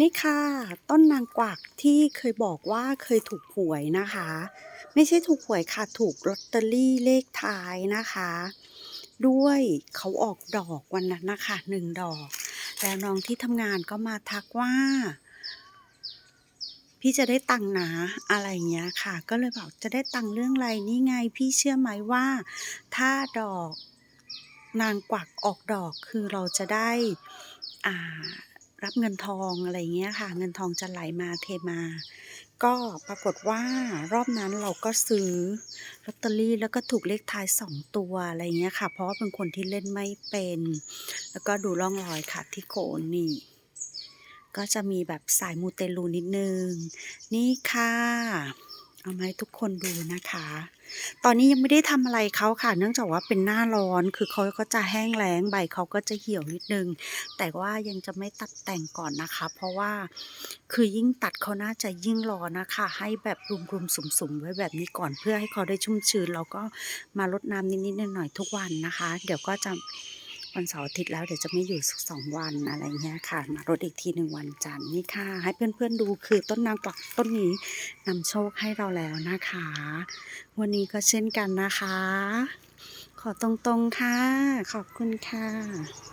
นี่ค่ะ ต้นนางกวักที่เคยบอกว่าเคยถูกหวยนะคะ ไม่ใช่ถูกหวยค่ะ ถูกลอตเตอรี่เลขท้ายนะคะ ด้วยเขาออกดอกวันนั้นน่ะค่ะ1ดอก แล้วน้องที่ทำงานก็มาทักว่า"พี่จะได้ตังค์นะ"อะไรเงี้ยค่ะ ก็เลยบอก"จะได้ตังค์เรื่องไร?นี่ไง พี่เชื่อไหมว่า ถ้าดอกนางกวักออกดอกคือเราจะได้อ่า รับเงินทอง"อะไรเงี้ยค่ะ เงินทองจะไหลมาเทมา ก็ปรากฏว่ารอบนั้นเราก็ซื้อลอตเตอรี่แล้วก็ถูกเลขท้าย2ตัวอะไรเงี้ยค่ะ เพราะว่าเป็นคนที่เล่นไม่เป็น แล้วก็ดูร่องรอยค่ะที่โคนนี่ก็จะมีแบบสายมูเตลูนิดนึง นี่ค่ะ เอามาให้ทุกคนดูนะคะ ตอนนี้ยังไม่ได้ทำอะไรเขาค่ะ เนื่องจากว่าเป็นหน้าร้อน คือเขาก็จะแห้งแล้ง ใบเขาก็จะเหี่ยวนิดนึง แต่ว่ายังจะไม่ตัดแต่งก่อนนะคะ เพราะว่าคือยิ่งตัดเขาน่าจะยิ่งร้อนนะคะ ให้แบบรุมๆสุมๆไว้แบบนี้ก่อน เพื่อให้เขาได้ชุ่มชื้น แล้วก็มารดน้ำนิดๆหน่อยๆทุกวันนะคะ เดี๋ยวก็จะ วันเสาร์อาทิตย์แล้วเดี๋ยวจะไม่อยู่สักสองวันอะไรเงี้ยค่ะ มารดอีกทีหนึ่งวันจันทร์นี่ค่ะ ให้เพื่อนๆดูคือต้นนางกวักต้นนี้นำโชคให้เราแล้วนะคะ วันนี้ก็เช่นกันนะคะ ขอตรงๆค่ะ ขอบคุณค่ะ